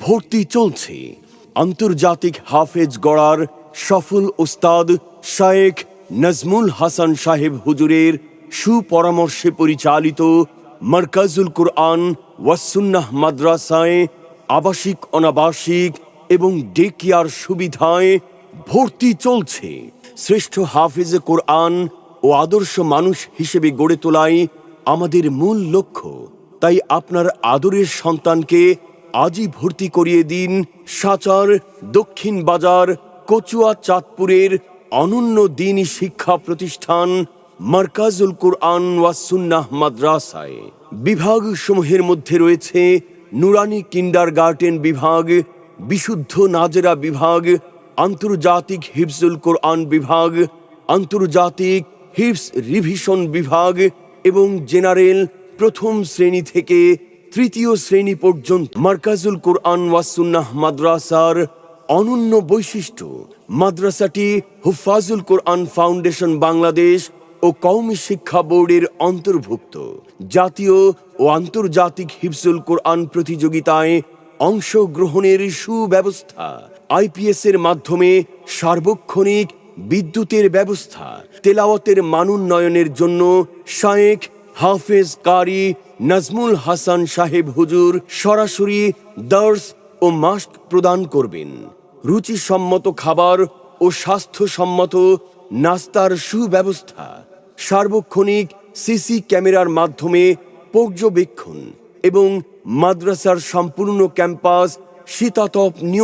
ভর্তি চলছে। আন্তর্জাতিক হাফেজ গড়ার সফল ওস্তাদ শায়েখ নাজমুল হাসান সাহেব হুজুরের সুপরামর্শে পরিচালিত মার্কাজুল কোরআন ওয়াসুন্নাহ মাদ্রাসায় আবাসিক, অনাবাসিক এবং ডে কেয়ার সুবিধায় ভর্তি চলছে। শ্রেষ্ঠ হাফেজ কোরআন ও আদর্শ মানুষ হিসেবে গড়ে তোলাই আমাদের মূল লক্ষ্য। তাই আপনার আদরের সন্তানকে আজই ভর্তি করিয়ে দিন সাচার দক্ষিণ বাজার কচুয়া চাঁদপুরের অনন্য দিনী শিক্ষা প্রতিষ্ঠান মার্কাজুল কোরআন ওয়াসুন্নাহ মাদ্রাসায়। বিভাগ সমূহের মধ্যে রয়েছে নুরানি কিন্ডার গার্ডেন বিভাগ, বিশুদ্ধ নাজেরা বিভাগ, আন্তর্জাতিক হিফজুল কোরআন বিভাগ, আন্তর্জাতিক হিফস রিভিশন বিভাগ এবং জেনারেল প্রথম শ্রেণি থেকে তৃতীয় শ্রেণি পর্যন্ত মার্কাজুল কোরআন ওয়াসুন্নাহ মাদ্রাসার অনন্য বৈশিষ্ট্য। মাদ্রাসাটি হুফাজুল কোরআন ফাউন্ডেশন বাংলাদেশ ও কওমি শিক্ষা বোর্ডের অন্তর্ভুক্ত। জাতীয় ও আন্তর্জাতিক হিফজুল কোরআন প্রতিযোগিতায় অংশগ্রহণের সুব্যবস্থা আইপিএস এর মাধ্যমে সার্বক্ষণিক বিদ্যুতের ব্যবস্থা, তেলাওয়াতের মানোন্নয়নের জন্য শায়েখ হাফেজ কারি নাজমুল হাসান সাহেব হুজুর সরাসরি দার্স ও মাস্ক প্রদান করবেন। রুচিসম্মত খাবার ও স্বাস্থ্যসম্মত নাস্তার সুব্যবস্থা। সার্বক্ষণিক সিসি ক্যামেরার মাধ্যমে পর্যবেক্ষণ এবং মাদ্রাসার সম্পূর্ণ ক্যাম্পাস শীতাতপ নিয়ম